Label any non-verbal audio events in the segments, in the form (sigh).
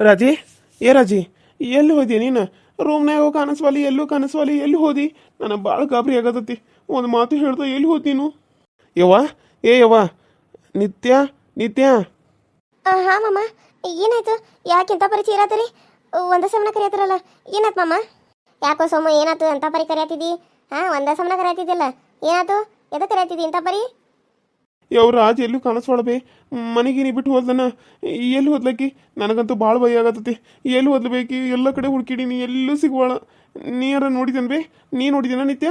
ರಾಜಿ, ಏ ರಾಜಿ, ಎಲ್ಲಿ ಹೋದಿ ನೀನು? ರೂಮ್ನಾಗ ಕಾಣಿಸ್ವಾಲಿ ಎಲ್ಲೂ ಕಾಣಿಸ್ವಾಲಿ ಎಲ್ಲಿ ಹೋದಿ? ನನಗೆ ಭಾಳ ಗಾಬರಿ ಆಗತತಿ. ಒಂದು ಮಾತು ಹೇಳ್ದ ಎಲ್ಲಿ ಹೋದಿ ನೀನು? ಯವ್ವ, ಏ ಯವ್ವ, ನಿತ್ಯ ನಿತ್ಯ. ಹಾಂ, ಮಾಮ. ಏನಾಯ್ತು? ಯಾಕಿಂತ ಪರಿಚಯ ಇರತ್ತರಿ ಒಂದ ಸಮನ ಕರಿಯತ್ತಿರಲ್ಲ ಏನಾಯ್ತು ಮಾಮ? ಯಾಕೋ ಸೋಮ ಏನಾಯ್ತು ಅಂತ ಪರಿ ಕರೆಯತ್ತಿದ್ದಿ ಹಾಂ, ಒಂದ ಸಮನ ಕರೆಯತ್ತಿದ್ದಿಲ್ಲ ಏನಾಯ್ತು ಎದ ಕರೆಯತ್ತಿದ್ದಿ ಇಂಥ ಪರಿ? ಯಾವ ರಾಜ ಎಲ್ಲೂ ಕಾಣಿಸ್ವಾಳಬೇ ಮನೆಗೆ ನೀ ಬಿಟ್ಟು ಹೋದ್ಲನ? ಎಲ್ಲಿ ಹೋದ್ಲಕ್ಕಿ? ನನಗಂತೂ ಭಾಳ ಭಯ ಆಗತ್ತತಿ. ಎಲ್ಲಿ ಓದ್ಲಬೇಕಿ ಎಲ್ಲ ಕಡೆ ಹುಡುಕಿಡೀನಿ ಎಲ್ಲೂ ಸಿಗುವಳ. ನೀರ ನೋಡಿದನ್ ಬೇ? ನೀ ನೋಡಿದೀನ ನಿತ್ಯ?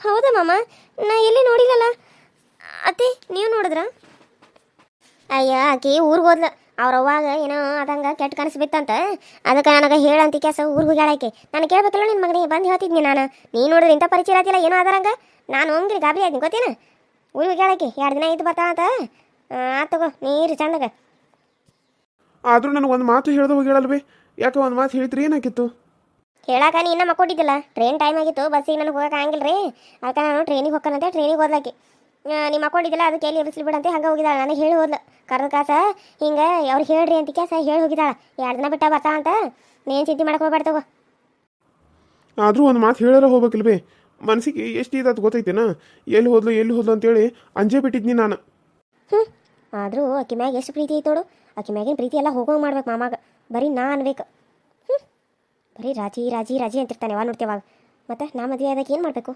ಹೌದಾ ಮಾಮ, ನಾ ಎಲ್ಲಿ ನೋಡಿಲ್ಲಲ್ಲ ಅತ್ತೆ, ನೀವು ನೋಡಿದ್ರ? ಅಯ್ಯ, ಆಕಿ ಊರಿಗೆ ಹೋದ್ಲ. ಅವ್ರ ಅವಾಗ ಏನೋ ಅದಂಗ ಕೆಟ್ಟ ಕನಸು ಬಿತ್ತಂತ. ಅದಕ್ಕೆ ನನಗೆ ಹೇಳಂತ ಕೆಲಸ ಊರಿಗೆ ಹೋಗ್ಯಾಳ ನಾನು ಕೇಳ್ಬೇಕಲ್ಲ ನಿನ್ನ ಮಗನಿಗೆ? ಬಂದು ಹೇಳ್ತಿದ್ನಿ ನಾನು. ನೀ ನೋಡಿದ್ರೆ ಇಂಥ ಪರಿಚಯ ಆತಿಲ್ಲ ಏನೋ ಅದರಂಗ ನಾನು ಹಂಗಿರಿ ಗಾಬರಿ ಆಯ್ತು ಗೊತ್ತೇನ? ಊರಿಗೆ ಹೋಗ್ಯಾಳ ಎರಡು ದಿನ ಆಯ್ತು ಬರ್ತಾ ಅಂತ. ಆ ತಗೋ ನೀರು ಚಂದಗ. ಆದರೂ ನನಗೆ ಒಂದು ಮಾತು ಹೇಳ್ದ ಹೋಗಿ ಹೋಗ್ಯಾಳಲ್ವೇ ಯಾಕೆ ಒಂದು ಮಾತು ಹೇಳ್ತೀರಿ ಏನಾಕಿತ್ತು ಹೇಳಾಕ ನೀ ಇನ್ನ ಮಕ್ಕೊಟ್ಟಿದ್ದಿಲ್ಲ. ಟ್ರೈನ್ ಟೈಮ್ ಆಗಿತ್ತು ಬಸ್ಸಿಗೆ ನನಗೆ ಹೋಗಕ್ಕೆ ಆಗಿಲ್ಲ ರೀ ಅದಕ್ಕೆ ನಾನು ಟ್ರೈನಿಗೆ ಹೋಗ್ಕನಂತೆ ಟ್ರೈನಿಗೆ ಹೋದ್ಲಾಕಿ. ನಿಮ್ಮ ಮಕ್ಕೊಂಡಿದ್ದಿಲ್ಲ ಅದಕ್ಕೆ ಎಲ್ಲಿ ಇರಿಸ್ಲಿ ಬಿಡಂತೆ ಹಂಗೆ ಹೋಗಿದ್ದಾಳೆ ನನಗೆ ಹೇಳಿ ಹೋದ್ಲು. ಕರೆದ ಕಾಸ ಹಿಂಗೆ ಅವ್ರಿಗೆ ಹೇಳ್ರಿ ಅಂತ ಕ್ಯಾಸ ಹೇಳಿ ಹೋಗಿದ್ದಾಳೆ ಎರಡು ದಿನ ಬಿಟ್ಟ ಬರ್ತಾ ಅಂತ. ನೀನು ಚಿಂತೆ ಮಾಡಕ್ಕೆ ಹೋಗ್ಬೇಡ ತಗೋ. ಆದರೂ ಒಂದು ಮಾತು ಹೇಳಾರ ಹೋಗ್ಬೇಕಿಲ್ವೇ? ಮನಸ್ಸಿಗೆ ಎಷ್ಟು ಇದಾತು ಗೊತ್ತೈತೇನ? ಎಲ್ಲಿ ಹೋದ್ಲು ಎಲ್ಲಿ ಹೋದ್ಲು ಅಂತೇಳಿ ಅಂಜೆ ಬಿಟ್ಟಿದ್ನಿ ನಾನು. ಹ್ಞೂ ಆದರೂ ಆಕೆ ಮ್ಯಾಗ ಎಷ್ಟು ಪ್ರೀತಿ ಐತೋಡು ಆಕಿ ಮ್ಯಾಗಿನ ಪ್ರೀತಿ ಎಲ್ಲ ಹೋಗೋಂಗೆ ಮಾಡ್ಬೇಕು ಮಾಮಾಗ. ಬರೀ ನಾ ಅನ್ಬೇಕು ಹ್ಞೂ ಬರೀ ರಾಜಿ ರಾಜಿ ರಾಜಿ ಅಂತಿರ್ತಾನೆ ಯಾವ ನೋಡ್ತೇವಾಗ ಮತ್ತೆ ನಾ ಮದುವೆ ಆದಾಗ ಏನು ಮಾಡಬೇಕು?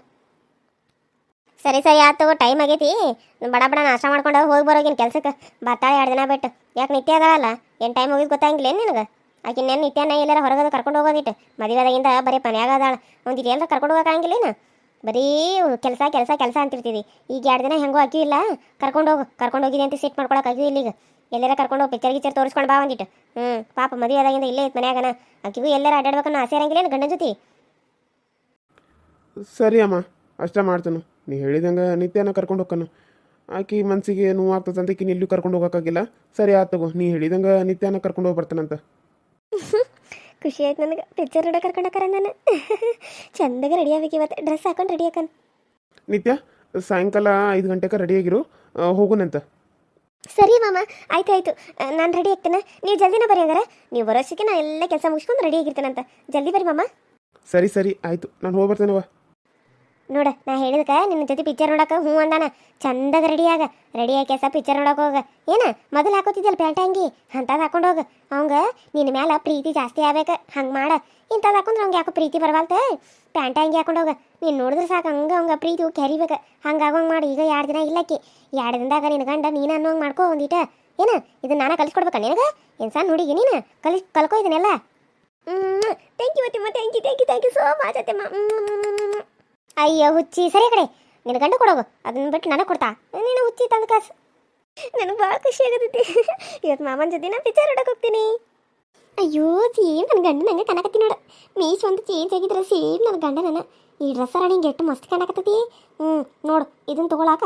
ಸರಿ ಸರಿ ಆಯ್ತು ಟೈಮ್ ಆಗೈತಿ. ಬಡ ಬಡ ನಾಶ ಮಾಡ್ಕೊಂಡು ಹೋಗಿ ಬರೋಗಿನ ಕೆಲ್ಸಕ್ಕೆ? ಬರ್ತಾಳೆ ಎರಡು ದಿನ ಬಿಟ್ಟು. ಯಾಕೆ ನಿತ್ಯ ಅದಲ್ಲ ಏನು ಟೈಮ್ ಹೋಗಿದ್ದು ಗೊತ್ತಾಗಿಲ್ಲ ಏನು ನಿನಗೆ? ಆಕೆ ನೆನ್ ನಿತ್ಯನ ಎಲ್ಲಾರ ಹೊರಗದ ಕರ್ಕೊಂಡು ಹೋಗೋದಿಟ್ಟು ಮದುವೆದಾಗಿಂದ ಬರೀ ಪನ್ಯಾಗ ಅದಾಳ. ಒಂದಿಟ್ಟು ಎಲ್ಲರ ಕರ್ಕೊಂಡು ಹೋಗಕ್ಕಾಗಿಲ್ಲ ಏನು? ಬರೀ ಕೆಲಸ ಕೆಲಸ ಕೆಲಸ ಅಂತಿರ್ತೀವಿ. ಈಗ ಎರಡು ದಿನ ಹೆಂಗೋ ಅಕ್ಕಿ ಇಲ್ಲ, ಕರ್ಕೊಂಡು ಹೋಗು, ಕರ್ಕೊಂಡು ಹೋಗಿದೆ ಅಂತ ಸಿಟ್ ಮಾಡ್ಕೊಳಕ್ಕೆ ಅಕ್ಕಿ ಇಲ್ಲ ಈಗ. ಎಲ್ಲಾರ ಕರ್ಕೊಂಡು ಹೋಗಿ ಪಿಕ್ಚರ್ ಗಿಚ್ಚರ್ ತೋರಿಸ್ಕೊಂಡು ಬಾ ಬಂದಿಟ್ಟು ಹ್ಞೂ ಪಾಪ ಮದುವೆ ಆದಾಗಿಂದ ಇಲ್ಲೇ ಐತೆ ಮನ್ಯಾಗನ. ಆಕಿಗೂ ಎಲ್ಲಾರ ಅಡ್ಡಾಡ್ಬೇಕನ್ನೋ ಆಸೆ ಇರಂಗಿಲ್ಲ ಗಂಡನ ಜೊತೆ? ಸರಿ ಅಮ್ಮ, ಅಷ್ಟೇ ಮಾಡ್ತಾನು. ನೀ ಹೇಳಿದಂಗೆ ನಿತ್ಯನ ಕರ್ಕೊಂಡು ಹೋಗ್ಕನು ಆಕಿ ಮನಸ್ಸಿಗೆ ನೋವು ಆಗ್ತದೆ ಅಂತ ಇಲ್ಲೂ ಕರ್ಕೊಂಡು ಹೋಗೋಕ್ಕಾಗಿಲ್ಲ. ಸರಿ ಆಯ್ತು ತಗೋ, ನೀ ಹೇಳಿದಂಗೆ ನಿತ್ಯನ ಕರ್ಕೊಂಡು ಹೋಗಿ ಬರ್ತಾನಂತ. ಖುಷಿ ಆಯ್ತು ನನಗೆ. ಪಿಕ್ಚರ್ ನೋಡೋ ಕರ್ಕೊಂಡೋಕಾರ ನಾನು. ಚಂದಾಗ ರೆಡಿ ಆಗ್ಬೇಕು ಇವತ್ತು. ಡ್ರೆಸ್ ಹಾಕೊಂಡು ರೆಡಿ ಹಾಕನ್. ನಿತ್ಯ ಸಾಯಂಕಾಲ ಐದು ಗಂಟೆಗೆ ರೆಡಿಯಾಗಿರು ಹೋಗೋಣ ಹೋಗುನಂತ. ಸರಿ ಮಾಮ ಆಯ್ತು ಆಯ್ತು. ನಾನು ರೆಡಿ ಆಗ್ತೇನೆ. ನೀವು ಜಲ್ದಿನ ಬರ್ರಿ ಹಂಗಾರೆ. ನೀವು ಬರೋಷ್ಟಕ್ಕೆ ನಾನು ಎಲ್ಲ ಕೆಲಸ ಮುಗಿಸ್ಕೊಂಡು ರೆಡಿ ಆಗಿರ್ತೇನಂತ. ಜಲ್ದಿ ಬರಿ ಮಾಮ. ಸರಿ ಸರಿ ಆಯಿತು. ನಾನು ಹೋಗಿ ಬರ್ತೇನವ ನೋಡ, ನಾ ಹೇಳಿದಕ ನಿನ್ನ ಜೊತೆ ಪಿಕ್ಚರ್ ನೋಡಕ ಹ್ಞೂ ಅಂದಾನ. ಚಂದಾಗ ರೆಡಿ ಆಗ. ರೆಡಿ ಆಕ್ಯಾಸ ಪಿಕ್ಚರ್ ನೋಡಕ್ಕೆ ಹೋಗ. ಏನ, ಮೊದಲು ಹಾಕೋತಿದ್ದಲ್ಲ ಪ್ಯಾಂಟ್ ಅಂಗಿ? ಅಂಥದ್ದು ಹಾಕೊಂಡು ಹೋಗ. ಅವಂಗ ನಿನ್ನ ಮ್ಯಾಲ ಪ್ರೀತಿ ಜಾಸ್ತಿ ಆಗ್ಬೇಕು. ಹಂಗೆ ಮಾಡ. ಇಂಥದ್ದು ಹಾಕೊಂಡ್ರೆ ಅವ್ಗೆ ಯಾಕೋ ಪ್ರೀತಿ ಬರವಲ್ತ? ಪ್ಯಾಂಟ್ ಅಂಗಿ ಹಾಕೊಂಡು ಹೋಗ. ನೀನು ನೋಡಿದ್ರೆ ಸಾಕು, ಹಂಗೆ ಅವಂಗ ಪ್ರೀತಿ ಕೆರಿಬೇಕು. ಹಂಗಾಗೋಂಗೆ ಮಾಡು. ಈಗ ಎರಡು ದಿನ ಇಲ್ಲಕ್ಕಿ. ಎರಡು ದಿನದಾಗ ನಿನ್ನ ಗಂಡ ನೀನು ಅನ್ನೋಂಗೆ ಮಾಡ್ಕೋ ಒಂದಿಟ. ಏನ, ಇದನ್ನ ನಾನು ಕಲಿಸ್ಕೊಡ್ಬೇಕ ನಿನಗೆ? ಇನ್ಸಾನ್ ಸಣ್ಣ ಹುಡುಗಿ ನೀನು? ಕಲಿ ಕಲ್ಕೋ ಇದನ್ನೆಲ್ಲ. ಥ್ಯಾಂಕ್ ಯು ಮತ್ತೆ thank you thank you thank you so much ಹ್ಮ್. ಅಯ್ಯೋ, ಹುಚ್ಚಿ. ಸರಿ ಕಡೆ ನಿನ್ನ ಗಂಡ ಕೊಡೋಗು ಅದನ್ನ ಬಿಟ್ಟು ನನಗೆ ಕೊಡ್ತಾ? ನೀನು ಹುಚ್ಚಿ ತಂದು ಕಾಸು. ನನಗೆ ಭಾಳ ಖುಷಿ ಆಗತೈತಿ. ಇವತ್ತು ಮಾಮನ ಜೊತೆ ನಾನು ಪಿಕ್ಚರ್ ನೋಡಕ್ಕೆ ಹೋಗ್ತೀನಿ. ಅಯ್ಯೋ, ಸೇಮ್ ನನ್ನ ಗಂಡ ನಂಗೆ ಕನಕತ್ತಿ ನೋಡು. ಮೀಸ್ ಒಂದು ಚೇಂಜ್ ಆಗಿದ್ರೆ ಸೇಮ್ ನನ್ನ ಗಂಡ ನನ್ನ ಈ ಡ್ರೆಸ್ ನಿಂಗೆ ಎಷ್ಟು ಮಸ್ತ್ ಕಾಣಕತ್ತೈತಿ. ಹ್ಞೂ ನೋಡು. ಇದನ್ನ ತಗೊಳಕ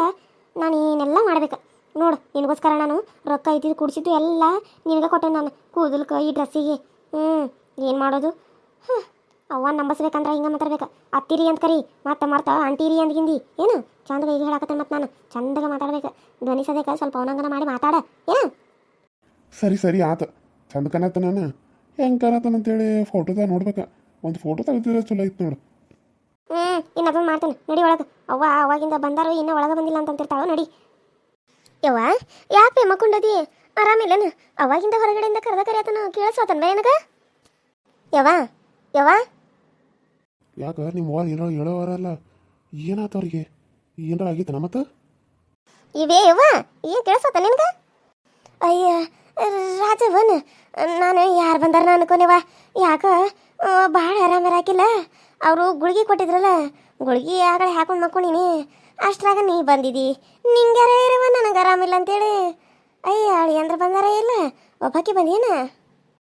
ನಾನು ಏನೆಲ್ಲ ಮಾಡ್ಬೇಕು. ನೋಡು, ನಿನಗೋಸ್ಕರ ನಾನು ರೊಕ್ಕ ಇದ್ದಿದ್ದು ಕುಡಿಸಿದ್ದು ಎಲ್ಲ ನಿನಗೆ ಕೊಟ್ಟೆ ನಾನು. ಕೂದಲ್ಕ ಈ ಡ್ರೆಸ್ಸಿಗೆ ಹ್ಞೂ ಏನು ಮಾಡೋದು? ಹಾಂ. ಅವ್ವ ನಂಬಸ್ಬೇಕಂದ್ರೆ ಹಿಂಗೆ ಮಾತಾಡ್ಬೇಕು. ಅತ್ತಿರಿ ಅಂತ ಕರಿ ಮತ್ತೆ ಮರ್ತ ಅಂಟಿರಿ ಹಿಂದಿ. ಏನು? ಚಂದ ಈಗ ಹೇಳಕತ್ತೆ ಮತ್ತೆ ನಾನು. ಚಂದಗ ಮಾತಾಡ್ಬೇಕು. ಧ್ವನಿ ಸದ್ಯಕ್ಕೆ ಸ್ವಲ್ಪ ಅವನಂಗನ ಮಾಡಿ ಮಾತಾಡ. ಏನು? ಸರಿ ಸರಿ ಆತ. ಚಂದ ಕನತ್ತ ನಾನು ಹೆಂಗೆ ಕನತನ ಅಂತೇಳಿ ಫೋಟೋದಾಗ ನೋಡ್ಬೇಕು. ಒಂದು ಫೋಟೋ ತೆಗೆದಿದ್ರೆ ಚಲೋ ಇತ್ತು ನೋಡು. ಹ್ಞೂ ಇನ್ನು ಮಾಡ್ತಾನೆ ಮಾಡ್ತೇನೆ. ನಡಿ ಒಳಗೆ. ಅವ್ವ ಅವಾಗಿಂದ ಬಂದಾರು ಇನ್ನೂ ಒಳಗೆ ಬಂದಿಲ್ಲ ಅಂತ ಅಂತಿರ್ತಾವ ನಡಿ. ಯವ್ವ ಯಾಕೆ ಮಕ್ಕೊಂಡದಿ ಆರಾಮಿಲ್ಲನ ಅವಾಗಿಂದ ಹೊರಗಡೆಯಿಂದ ಕರೆದ ಕರೆಯತನ ಕೇಳಿಸ್ವತನ್ ಬೇ ನನಗೆ ಯವ್ವ ಯವ್ವ. ಯಾಕೆ ನಿಮ್ಮ ವಾಲ್ ಏನೋ ಹೇಳೋವರಲ್ಲ ಏನಾತ ಅವ್ರಿಗೆ? ಏನಾರ ಆಗಿತ್ತನ ಮತ್ತೆ? ಇವೇ ಯವ್ವ, ಏನು ಕೇಳಿಸತ್ತ ನಿನ್ಗ? ಅಯ್ಯ ರಾಜವನ್ ನಾನು ಯಾರು ಬಂದಾರ ಅನ್ಕೊನೇವ ಯಾಕ? ಭಾಳ ಆರಾಮಿರಾಕಿಲ್ಲ ಅವರು ಗುಳಿಗೆ ಕೊಟ್ಟಿದ್ರಲ್ಲ, ಗುಳಿಗೆ ಆಗಲೇ ಹಾಕೊಂಡು ಮಕ್ಕೊಂಡಿನಿ. ಅಷ್ಟ್ರಾಗ ನೀ ಬಂದಿದಿ. ನಿಂಗ್ಯಾರ ಇರವ ನನಗೆ ಆರಾಮಿಲ್ಲ ಅಂತೇಳಿ. ಅಯ್ಯ ಅಳಿ ಅಂದ್ರೆ ಬಂದಾರ ಇಲ್ಲ? ಒಬ್ಬಾಕಿ ಬಂದೇನ?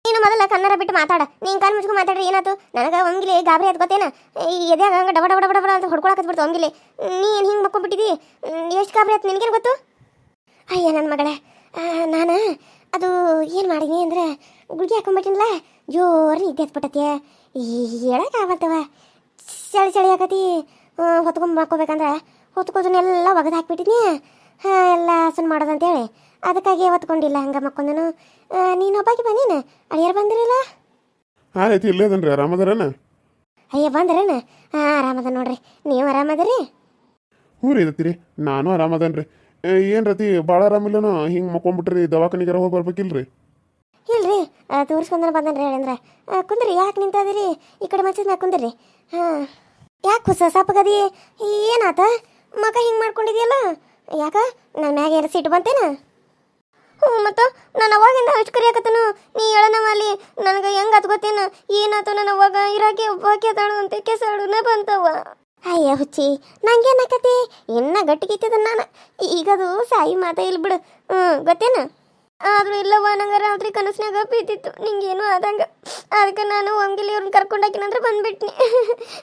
ನೀನು ಮೊದಲ ಕನ್ನಡ ಬಿಟ್ಟು ಮಾತಾಡ. ನೀನ್ ಕಾಲ್ ಮುಚ್ಕೊಂಡು ಮಾತಾಡ್ರಿ ಏನಾತು ನನಗೆ ಒಂಗಿಲೆ ಗಾಬರಿ ಆದ್ ಗೊತ್ತೇನ? ಈ ಹಂಗೆ ಡಬ ಡಬ ಡಬ ಅಂತ ಹೊಡ್ಕೊಳಕತ್ ಬಿಡ್ತು ಒಂಗಿಲೆ. ಏನು ಹಿಂಗೆ ಮಕ್ಕೊಂಡ್ಬಿಟ್ಟಿದಿ? ಎಷ್ಟು ಗಾಬರಿ ಆಯ್ತು ನಿನಗೇನು ಗೊತ್ತು? ಅಯ್ಯ ನನ್ನ ಮಗಳೇ. ನಾನು? ಅದು ಏನು ಮಾಡೀನಿ ಅಂದ್ರೆ, ಗುಳ್ಗೆ ಹಾಕೊಂಡ್ಬಿಟ್ಟಿನಲ್ಲ ಜೋರು ನಿದ್ದೆ ಹೇಳಕ್ ಆಗತ್ತವ ಚಳಿ ಚಳಿ ಆಕತಿ. ಹೊತ್ಕೊಂಡ್ ಮಕ್ಕೋಬೇಕಂದ್ರೆ ಹೊತ್ಕೋದನ್ನೆಲ್ಲ ಒಗದ್ ಹಾಕ್ಬಿಟ್ಟಿನಿ ಎಲ್ಲ ಹಸನ್ ಮಾಡೋದಂತೇಳಿ. ಅದಕ್ಕಾಗಿ ಯಾವತ್ಕೊಂಡಿಲ್ಲ ಹಂಗೆ ಮಕ್ಕೊಂದನು ನೀನು ಒಬ್ಬಾಕಿ ಬಂದೀನ ಅಳಿಯರ್ ಬಂದಿರಲ್ಲ? ಹಾಂ ಐತಿ ಇಲ್ಲೇ ಅದನ್ರಿ ಆರಾಮದಾರನ? ಅಯ್ಯ ಬಂದ್ರೇನ? ಹಾಂ ಆರಾಮದ ನೋಡ್ರಿ. ನೀವು ಆರಾಮದರಿ? ಹ್ಞೂ ರೀ ಇದತ್ತೀರಿ. ನಾನು ಆರಾಮದನ್ರಿ. ಏನು ರತಿ ಭಾಳ ಆರಾಮಿಲ್ಲನೋ? ಹಿಂಗೆ ಮಕ್ಕೊಂಬಿಟ್ರಿ ದವಾಖಾನಿಗಾರ ಹೋಗಿ ಬರ್ಬೇಕಿಲ್ರಿ? ಇಲ್ರಿ ತೋರಿಸ್ಕೊಂಡ್ರೆ ಬಂದನ್ರಿ ಹೇಳಂದ್ರ. ಕುಂದ್ರಿ ಯಾಕೆ ನಿಂತದಿರಿ? ಈ ಕಡೆ ಮಚ್ಚದ ಮ್ಯಾಗ ಕುಂದ್ರಿ. ಹಾಂ. ಯಾಕೆ ಹೊಸ ಸಪ್ಪಗದಿ ಏನಾತ? ಮಗ ಹಿಂಗೆ ಮಾಡ್ಕೊಂಡಿದ್ಯಲ್ಲ? ಯಾಕ? ನನ್ನ ಮ್ಯಾಗ ಏನಾರ ಸಿಟ್ಟು ಬಂತೇನ? ಹ್ಞೂ ಮತ್ತು ನಾನು ಅವಾಗಿಂದ ಅಷ್ಟು ಕರಿಯಾಕತ್ತನು? ನೀ ಹೇಳನವ ಅಲ್ಲಿ, ನನಗೆ ಹೆಂಗೆ ಅದು ಗೊತ್ತೇನು? ಏನಾಯ್ತು ನಾನು ಅವಾಗ ಇರಾಕೆ ಒಬ್ಬಾಕೆ ಅದಾಳು ಅಂತ ಕೆಸಾಡುನ ಬಂತವ ಅಯ್ಯ ಹುಚ್ಚಿ ನಂಗೇನಾಕತಿ ಇನ್ನ ಗಟ್ಟಿಗಿತ್ತದ ನಾನು? ಈಗದು ಸಾಯಿ ಮಾತ ಇಲ್ಲಿ ಬಿಡು. ಹ್ಞೂ ಗೊತ್ತೇನ? ಆದ್ರೂ ಇಲ್ಲವ್ವ, ನಂಗೆ ರಾತ್ರಿ ಕನಸಿನಾಗ ಬೀತಿತ್ತು ನಿಂಗೇನು ಆದಂಗ. ಅದಕ್ಕೆ ನಾನು ಒಂಗಿಲಿ (laughs) ಇವ್ರನ್ನ ಕರ್ಕೊಂಡು ಕರ್ಕೊಂಡಾಕಿನಂದ್ರೆ ಬಂದ್ಬಿಟ್ನಿ.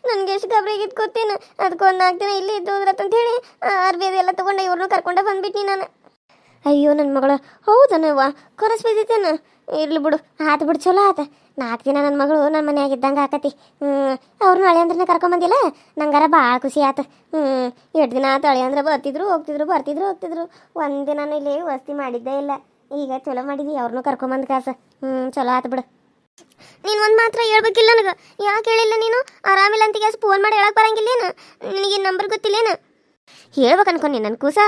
ನನಗೆ ಎಷ್ಟು ಗಬ್ರಿಗೆ ಆಗಿದ್ದು ಗೊತ್ತೇನು? ಅದಕ್ಕೆ ಒಂದು ನಾಲ್ಕು ದಿನ ಇಲ್ಲಿ ಹೋದ್ರತ್ತಂತ ಹೇಳಿ ಅರ್ಬಿ ಅದೆಲ್ಲ ತೊಗೊಂಡು ಇವ್ರನ್ನೂ ಕರ್ಕೊಂಡ ಬಂದ್ಬಿಟ್ನಿ ನಾನು. ಅಯ್ಯೋ ನನ್ನ ಮಗಳು. ಹೌದನವ್ವ ಕೊರಸ್ ಬಿದ್ದಿತ್ತೇನ ಇರ್ಲಿ ಬಿಡು. ಆತು ಬಿಡು, ಚಲೋ ಆತ. ನಾಲ್ಕು ದಿನ ನನ್ನ ಮಗಳು ನನ್ನ ಮನೆಯಾಗ ಇದ್ದಂಗೆ ಆಕತಿ ಹ್ಞೂ ಅವ್ರನ್ನ ಹಳೆ ಅಂದ್ರೆ ಕರ್ಕೊಂಬಂದಿಲ್ಲ ನಂಗಾರ ಭಾಳ ಖುಷಿ ಆತು. ಹ್ಞೂ ಎರಡು ದಿನ ಆತು ಹಳೆ ಅಂದ್ರೆ ಬರ್ತಿದ್ರು, ಹೋಗ್ತಿದ್ರು ಬರ್ತಿದ್ರು, ಹೋಗ್ತಿದ್ರು. ಒಂದು ದಿನ ಇಲ್ಲಿ ವಸ್ತಿ ಮಾಡಿದ್ದೇ ಇಲ್ಲ. ಈಗ ಚಲೋ ಮಾಡಿದಿ ಅವ್ರನ್ನೂ ಕರ್ಕೊಂಬಂದು ಕಾಸ. ಹ್ಞೂ ಚಲೋ ಆತು ಬಿಡು. ನೀನು ಒಂದು ಮಾತ್ರ ಹೇಳ್ಬೇಕಿಲ್ಲ ನನಗೆ. ಯಾಕೆ ಹೇಳಿಲ್ಲ ನೀನು? ಆರಾಮಿಲ್ಲ ಅಂತ ಗ್ಯಾಸ್ ಫೋನ್ ಮಾಡಿ ಹೇಳಕ್ಕೆ ಬರಂಗಿಲ್ಲೇನು? ನಿನಗೆ ನಂಬರ್ ಗೊತ್ತಿಲ್ಲೇನು? ಹೇಳ್ಬೇಕು ಅನ್ಕೊಂಡಿ ನನ್ನ ಕೂಸ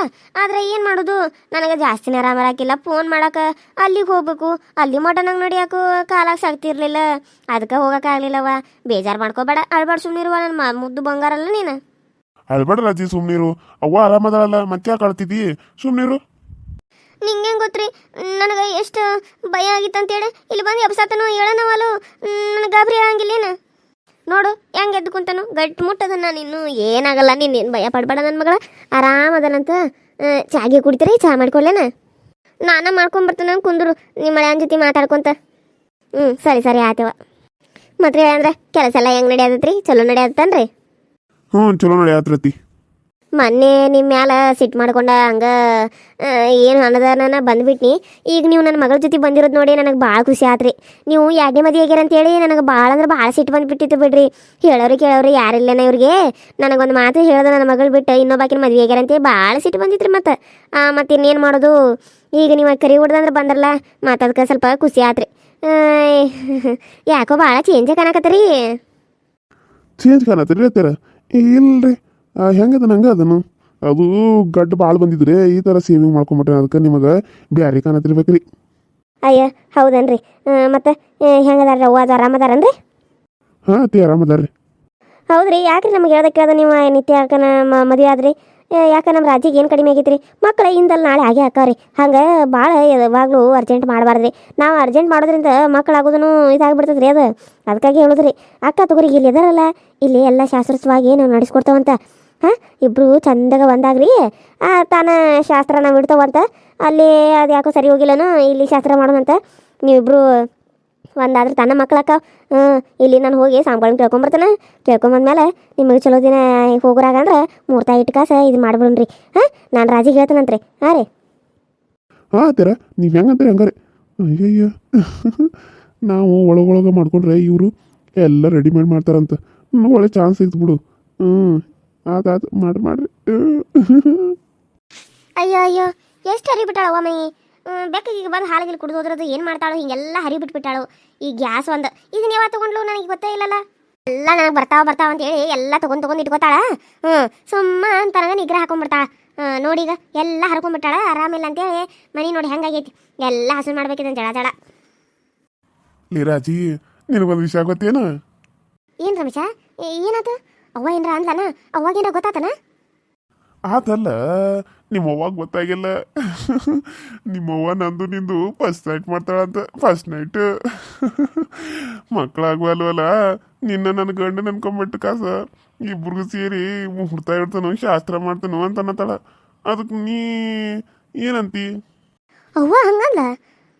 ಆದ್ರೆ ಏನು ಮಾಡೋದು? ನನಗೆ ಜಾಸ್ತಿನೇ ಆರಾಮರಾಕಿಲ್ಲ ಫೋನ್ ಮಾಡೋಕೆ ಅಲ್ಲಿಗೆ ಹೋಗ್ಬೇಕು. ಅಲ್ಲಿ ಮಟ ನಂಗೆ ನಡಿಯಾಕು ಕಾಲಾಗ ಸಾಕ್ತಿರ್ಲಿಲ್ಲ ಅದಕ್ಕೆ ಹೋಗೋಕ್ಕಾಗಲಿಲ್ಲವ ಬೇಜಾರು ಮಾಡ್ಕೋಬೇಡ. ಅಳ್ಬಾಡ್ ಸುಮ್ಮನಿರುವ ನನ್ನ ಮುದ್ದು ಬಂಗಾರಲ್ಲ ನೀನು. ಅಳ್ಬೇಡ ರಾಜಿ ಸುಮ್ಮನಿರು ಅವ್ವ ಆರಾಮದಲ್ಲ ಮತ್ತೆ ಯಾಕೆ ಸುಮ್ಮನಿರು ಸುಮ್ನೀರು. ನಿಂಗೆ ಗೊತ್ತ್ರಿ? ನನಗೆ ಎಷ್ಟು ಭಯ ಆಗಿತ್ತು ಅಂತೇಳಿ ಇಲ್ಲಿ ಬಂದು ಎಬ್ಸಾತನು ಹೇಳನವಲು. ನನಗೆ ಗಾಬರಿ ಆಗಂಗಿಲ್ಲೇನು? ನೋಡು, ಹೆಂಗೆ ಎದ್ದು ಕುಂತಾನು ಗಟ್ಟಿ ಮುಟ್ಟದನ್ನ ನೀನು. ಏನಾಗಲ್ಲ, ನೀನು ಏನು ಭಯ ಪಡ್ಬೇಡ ನನ್ನ ಮಗಳ. ಆರಾಮದನಂತ ಚಾಗೆ ಕುಡಿತೀರಿ, ಚಾ ಮಾಡ್ಕೊಳ್ಳೇನ ನಾನ ಮಾಡ್ಕೊಂಬರ್ತಾನ ಕುಂದ್ರು. ನಿಮ್ಮ ಮಳೆ ಜೊತೆ ಮಾತಾಡ್ಕೊಂತ. ಹ್ಞೂ ಸರಿ ಸರಿ ಆತವ ಮತ್ತೆ ಅಂದ್ರೆ ಕೆಲಸ ಎಲ್ಲ ಹೆಂಗೆ ನಡೆಯದತ್ರಿ ಚಲೋ ನಡೆಯತ್ತನ್ರಿ ಹ್ಞೂ ಚಲೋ ನೋಡಿ ರತಿ ಮೊನ್ನೆ ನಿಮ್ಮ ಮ್ಯಾಲ ಸಿಟ್ಟು ಮಾಡ್ಕೊಂಡ ಹಂಗ ಏನು ಅನ್ನದಾನ ಬಂದ್ಬಿಟ್ನಿ. ಈಗ ನೀವು ನನ್ನ ಮಗಳ ಜೊತೆ ಬಂದಿರೋದು ನೋಡಿ ನನಗೆ ಭಾಳ ಖುಷಿ ಆತ್ರಿ. ನೀವು ಎರಡನೇ ಮದುವೆ ಆಗ್ಯಾರ ಅಂತೇಳಿ ನನಗೆ ಭಾಳ ಅಂದ್ರೆ ಭಾಳ ಸಿಟ್ಟು ಬಂದ್ಬಿಟ್ಟಿತ್ತು ಬಿಡ್ರಿ. ಹೇಳೋರು ಕೇಳೋರು ಯಾರಿಲ್ಲನ ಇವ್ರಿಗೆ? ನನಗೊಂದು ಮಾತು ಹೇಳ್ದೆ ನನ್ನ ಮಗಳು ಬಿಟ್ಟು ಇನ್ನೊಬ್ಬಾಕಿನ ಮದುವೆ ಆಗ್ಯಾರ ಅಂತೇಳಿ ಭಾಳ ಸಿಟ್ಟು ಬಂದಿತ್ತು ಮತ್ತು. ಮತ್ತು ಇನ್ನೇನು ಮಾಡೋದು? ಈಗ ನೀವು ಕರಿ ಹೊಡ್ದಂದ್ರೆ ಬಂದ್ರಲ್ಲ ಅದಕ್ಕೆ ಸ್ವಲ್ಪ ಖುಷಿ ಆತ್ರಿ. ಯಾಕೋ ಭಾಳ ಚೇಂಜ್ ಕಾಣಕತ್ತರಿ. ಚೇಂಜ್ ಕಾಣತ್ತೀರಿ ಇಲ್ಲ ಇಲ್ರಿ. ಹೆಂಗದ ನಂಗೆ ಅದನ್ನು? ಅದು ಗಡ್ಡ ಭಾಳ ಬಂದಿದ್ರೆ ಈ ಥರ ಸೇವಿಂಗ್ ಮಾಡ್ಕೊಂಬಿಟ್ಟೆ ಅದಕ್ಕೆ ನಿಮಗೆ ಬ್ಯಾರೆ ಕಾಣತಿರ್ಬೇಕ್ರಿ ಅಯ್ಯ ಹೌದನ್ರಿ? ಮತ್ತೆ ಹೆಂಗದಾರ ಅವ್ವ? ಅದು ಆರಾಮದಾರನ್ರಿ? ಹಾಂ ಅತಿ ಆರಾಮದಾರ್ರಿ. ಹೌದ್ರಿ ಯಾಕ್ರಿ ನಮ್ಗೆ ಹೇಳ್ದಕ್ಕೆ ಅದು ನೀವು ನಿತ್ಯ ಯಾಕನ ಮದುವೆ ಆದ್ರಿ? ಯಾಕ ನಮ್ಮ ರಾಜ್ಯಕ್ಕೆ ಏನು ಕಡಿಮೆ ಆಗೈತ್ರಿ? ಮಕ್ಕಳ ಇಂದಲ್ಲಿ ನಾಳೆ ಆಗೇ ಹಾಕವ್ರಿ. ಹಂಗೆ ಭಾಳ ಯಾವಾಗಲೂ ಅರ್ಜೆಂಟ್ ಮಾಡಬಾರ್ದ್ರಿ. ನಾವು ಅರ್ಜೆಂಟ್ ಮಾಡೋದ್ರಿಂದ ಮಕ್ಕಳು ಆಗೋದನ್ನು ಇದಾಗ್ಬಿಡ್ತದ್ರಿ ಅದು. ಅದಕ್ಕಾಗಿ ಹೇಳುದ್ರಿ ಅಕ್ಕ ತಗೋರಿ ಇಲ್ಲಿ ಎದಾರಲ್ಲ ಇಲ್ಲಿ ಎಲ್ಲ ಶಾಸ್ತ್ರವಾಗಿ ನಾವು ನಡೆಸ್ಕೊಡ್ತಾವಂತ. ಹಾಂ? ಇಬ್ಬರು ಚಂದಾಗ ಒಂದಾಗ್ರಿ ತಾನ ಶಾಸ್ತ್ರ ನಾವು ಇಡ್ತವಂತ ಅಲ್ಲಿ ಅದು ಯಾಕೋ ಸರಿ ಹೋಗಿಲ್ಲನೋ, ಇಲ್ಲಿ ಶಾಸ್ತ್ರ ಮಾಡೋಣಂತ. ನೀವಿಬ್ರು ಒಂದಾದ್ರೆ ತನ್ನ ಮಕ್ಕಳಕ್ಕ ಇಲ್ಲಿ ನಾನು ಹೋಗಿ ಸಾಂಬಾಳನ್ನ ಕೇಳ್ಕೊಂಬರ್ತಾನೆ ಕೇಳ್ಕೊಂಬಂದ್ಮೇಲೆ ನಿಮಗೆ ಚಲೋ ದಿನ ಹೋಗ್ರಾಗಂದ್ರೆ ಮೂರ್ತಾಯಿ ಮೂರ್ತ ಇಟ್ಟು ಕಾಸ ಇದು ಮಾಡ್ಬಿಡ್ರಿ ಹಾಂ, ನಾನು ರಾಜಿಗೆ ಹೇಳ್ತಾನಂತ್ರಿ. ಹಾಂ ರೀ. ಹಾಂ ತೀರ ನೀವು ಹೆಂಗಂತೀರಿ ಹಂಗಾರೆ? ಅಯ್ಯಯ್ಯ. ನಾವು ಒಳಗೊಳಗೆ ಮಾಡ್ಕೊಂಡ್ರೆ ಇವರು ಎಲ್ಲ ರೆಡಿಮೇಡ್ ಮಾಡ್ತಾರಂತ. ಒಳ್ಳೆ ಚಾನ್ಸ್ ಸಿಗ್ತು ಬಿಡು. ಹ್ಞೂ ಆತಾತು ಮಾಡ್ರಿ ಮಾಡ್ರಿ. ಅಯ್ಯೋ ಅಯ್ಯೋ ಎಷ್ಟು ಹರಿಬಿಟ್ಟಾಳವ ಒಮ್ಮೆ ಬೆಕ್ಕಿಗೆ ಬಂದು ಹಾಲಿಗೆ ಕುಡಿದು ಹೋದ್ರದು ಏನು ಮಾಡ್ತಾಳು? ಹಿಂಗೆಲ್ಲ ಹರಿಬಿಟ್ಬಿಟ್ಟಾಳು. ಈ ಗ್ಯಾಸ್ ಒಂದು ಇದನ್ನ ಯಾವಾಗ ತೊಗೊಂಡ್ಲು ನನಗೆ ಗೊತ್ತೇ ಇಲ್ಲಲ್ಲ. ಎಲ್ಲ ನನಗೆ ಬರ್ತಾವ ಬರ್ತಾವ ಅಂತ ಹೇಳಿ ಎಲ್ಲ ತಗೊಂಡ್ ತಗೊಂಡ್ ಇಟ್ಕೋತಾಳ. ಹ್ಞೂ ಸುಮ್ಮ ಅಂತನಾಗ ನಿಗ್ರಹ ಹಾಕೊಂಡ್ಬಿಡ್ತಾಳ ನೋಡಿ ನೋಡೀಗ ಎಲ್ಲ ಹರ್ಕೊಂಡ್ಬಿಟ್ಟಾಳ ಆರಾಮಿಲ್ಲ ಅಂತೇಳಿ ಮನಿ ನೋಡಿ ಹೆಂಗಾಗೈತಿ. ಎಲ್ಲ ಹಸು ಮಾಡ್ಬೇಕಿದೆ ಜಳ ಜಳ. ಲೀರಾಜಿ ನಿನಗೊಂದು ವಿಷಯ ಗೊತ್ತೇನು? ಏನು ರಮೇಶ? ಏ- ಏನಾತು? ಅವ್ವ ಏನ್ರ ಅಂದ್ಲನ? ಅವಾಗೇನ ಗೊತ್ತಾತನ? ಆತಲ್ಲ ನಿಮ್ಮ ಅವ್ವಾಗ ಗೊತ್ತಾಗಿಲ್ಲ. ನಿಮ್ಮ ಅವ್ವ ನಂದು ನಿಂದು ಫಸ್ಟ್ ನೈಟ್ ಮಾಡ್ತಾಳಂತ. ಫಸ್ಟ್ ನೈಟ್ ಮಕ್ಕಳಾಗುವಲ್ವಲ್ಲ ನಿನ್ನ ನನ್ನ ಗಂಡ ನೆನ್ಕೊಂಬಿಟ್ಟು ಕಾಸ ಇಬ್ರಿಗೂ ಸೇರಿ ಮುಹೂರ್ತ ಇಡ್ತಾನು ಶಾಸ್ತ್ರ ಮಾಡ್ತಾನು ಅಂತ ಅನ್ನತಾಳ. ಅದಕ್ಕೆ ನೀ ಏನಂತಿ? ಅವ್ವ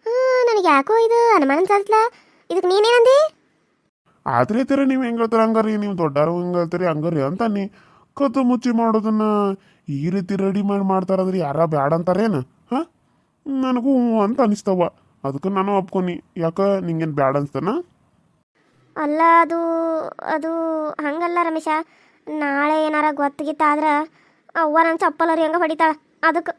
ಹ್ಞೂ ನನಗೆ ಯಾಕೋ ಇದು ಅನುಮಾನ ಅನ್ಸತ್ಲ ಇದಕ್ಕೆ ನೀನೇನಂದಿ? ಆದ್ರೆ ತೀರ ನೀವು ಹೆಂಗ್ ಹೇಳ್ತಾರ ಹಂಗಾರಿ ನೀವು ದೊಡ್ಡಾರು ಹೆಂಗ್ ಹೇಳ್ತೀರಿ? ಹಂಗಾರಿ ಅಂತ ನೀ ಕತ್ತು ಮುಚ್ಚಿ ಮಾಡೋದನ್ನ ಈ ರೀತಿ ರೆಡಿ ಮಾಡಿ ಮಾಡ್ತಾರಂದ್ರೆ ಯಾರ ಬ್ಯಾಡ ಅಂತಾರೇನು? ಹಾಂ? ನನಗೂ ಅಂತ ಅನಿಸ್ತವ ಅದಕ್ಕೆ ನಾನು ಒಪ್ಕೊನಿ. ಯಾಕ? ನಿಂಗೇನು ಬ್ಯಾಡ ಅನಿಸ್ತಾನ? ಅಲ್ಲ ಅದು ಅದು ಹಂಗಲ್ಲ ರಮೇಶ. ನಾಳೆ ಏನಾರ ಗೊತ್ತಿಗಿತ್ತ ಆದ್ರೆ ಅವ್ವ ನನ್ನ ಚಪ್ಪಲರಿ ಹೆಂಗೆ ಹೊಡಿತಾಳ. ಅದಕ್ಕೆ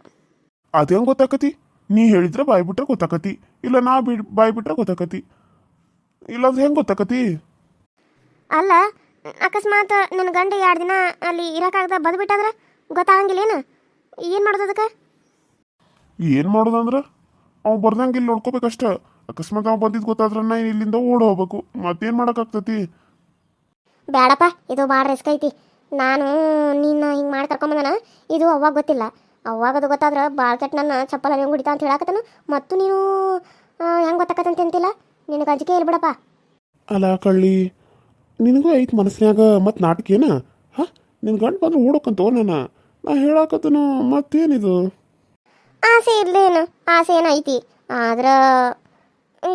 ಅದು ಹೆಂಗೆ ಗೊತ್ತಾಕತಿ? ನೀ ಹೇಳಿದ್ರೆ ಬಾಯ್ ಬಿಟ್ರೆ ಗೊತ್ತಾಕತಿ. ಇಲ್ಲ ನಾ ಬಿ ಬಾಯ್ ಗೊತ್ತಾಕತಿ. ಇಲ್ಲ ಅದು ಹೆಂಗೆ ಗೊತ್ತಾಕತಿ? ಅಲ್ಲ ಅಕಸ್ಮಾತ್ ನನ್ನ ಗಂಡ ಎರಡು ದಿನ ಅಲ್ಲಿ ಇರೋಕ್ಕಾಗದ ಬಂದ್ಬಿಟ್ಟಾದ್ರೆ ಗೊತ್ತಾಗಂಗಿಲ್ಲೇನು? ಏನು ಮಾಡೋದು ಅದಕ್ಕೆ? ಏನು ಮಾಡೋದಂದ್ರೆ ಅವ್ ಬರ್ದಂಗೆ ಇಲ್ಲಿ ನೋಡ್ಕೋಬೇಕಷ್ಟ. ಅಕಸ್ಮಾತ್ ಅವ್ ಬಂದಿದ್ದು ಗೊತ್ತಾದ್ರೆ ನಾ ಇಲ್ಲಿಂದ ಓಡ್ ಹೋಗ್ಬೇಕು ಮತ್ತೇನು ಮಾಡೋಕ್ಕಾಗ್ತತಿ? ಬೇಡಪ್ಪ ಇದು ಭಾಳ ರಿಸ್ಕ್ ಐತಿ. ನಾನು ನಿನ್ನ ಹಿಂಗೆ ಮಾಡಿ ಕರ್ಕೊಂಬಂದನ ಇದು ಅವಾಗ ಗೊತ್ತಿಲ್ಲ. ಅವಾಗ ಅದು ಗೊತ್ತಾದ್ರೆ ಭಾಳ ಕೆಟ್ಟ ನನ್ನ ಚಪ್ಪಲ ಹೆಂಗೆ ಹೊಡಿತಾ ಅಂತ ಹೇಳಕತ್ತನು. ಮತ್ತು ನೀನು ಹೆಂಗೆ ಗೊತ್ತಾಕತ್ತಂತ ಅಂತಿಲ್ಲ ನಿನಗೆ ಅಂಜಿಕೆ ಇಲ್ಲ ಬಿಡಪ್ಪ ಅಲ್ಲ ಕಳ್ಳಿ ನಿನಗೂ ಐತೆ ಮನಸ್ಸಿನಾಗ ಮತ್ತು ನಾಟಕ ಏನ ಹಾ? ನಿನ್ ಗಂಡ ಬಂದ್ರೆ ಓಡೋಕಂತ ನಾನು. ನಾ ಹೇಳಾಕತ್ತನು ಮತ್ತೇನಿದು? ಆಸೆ ಇರ್ಲೇನು? ಆಸೆ ಏನೈತಿ ಆದ್ರೆ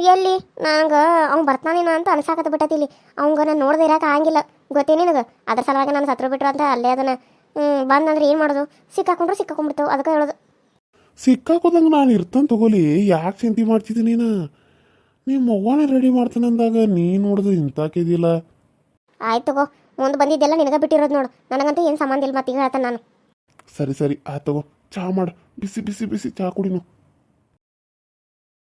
ಎಲ್ಲಿ? ನಂಗೆ ಅವ್ನು ಬರ್ತಾನೇನ ಅಂತ ಅನ್ಸಾಕತ್ತ ಬಿಟ್ಟತಿ ಇಲ್ಲಿ. ಅವಂಗ ನಾನು ನೋಡ್ದೆ ಇರಕ್ಕೆ ಆಗಂಗಿಲ್ಲ. ಗೊತ್ತೇ ನಿನಗೆ? ಅದ್ರ ಸಲುವಾಗಿ ನಾನು ಸತ್ರು ಬಿಟ್ರು ಅಂತ ಅಲ್ಲೇ ಅದನ್ನ ಹ್ಞೂ ಬಂದಂದ್ರೆ ಏನು ಮಾಡೋದು? ಸಿಕ್ಕಾಕೊಂಡ್ರು ಸಿಕ್ಕಾಕೊಂಡ್ಬಿಡ್ತು ಅದಕ್ಕೆ ಹೇಳೋದು. ಸಿಕ್ಕಾಕೋದಂಗೆ ನಾನು ಇರ್ತಾನೆ ತಗೋಲಿ. ಯಾಕೆ ಚಿಂತೆ ಮಾಡ್ತಿದ್ದೀನಿ ನೀನು? ನಿಮ್ಮ ಅವ್ವನೇ ರೆಡಿ ಮಾಡ್ತಾನೆ ಅಂದಾಗ ನೀ ನೋಡಿದ್ರೆ ಇಂತಾಕಿದಿಲ್ಲ ಆಯ್ತು ತಗೋ, ಮುಂದೆ ಬಂದಿದ್ದೆಲ್ಲ ನಿನಗೆ ಬಿಟ್ಟಿರೋದು ನೋಡು. ನನಗಂತೂ ಏನು ಸಂಬಂಧ ಇಲ್ಲ ಮತ್ತೆ ಹೇಳ್ತಾನೆ ನಾನು. ಸರಿ ಸರಿ, ಆಯ್ತು ತಗೋ. ಚಹಾ ಮಾಡು. ಬಿಸಿ ಬಿಸಿ ಬಿಸಿ ಚಹಾ ಕುಡಿನು.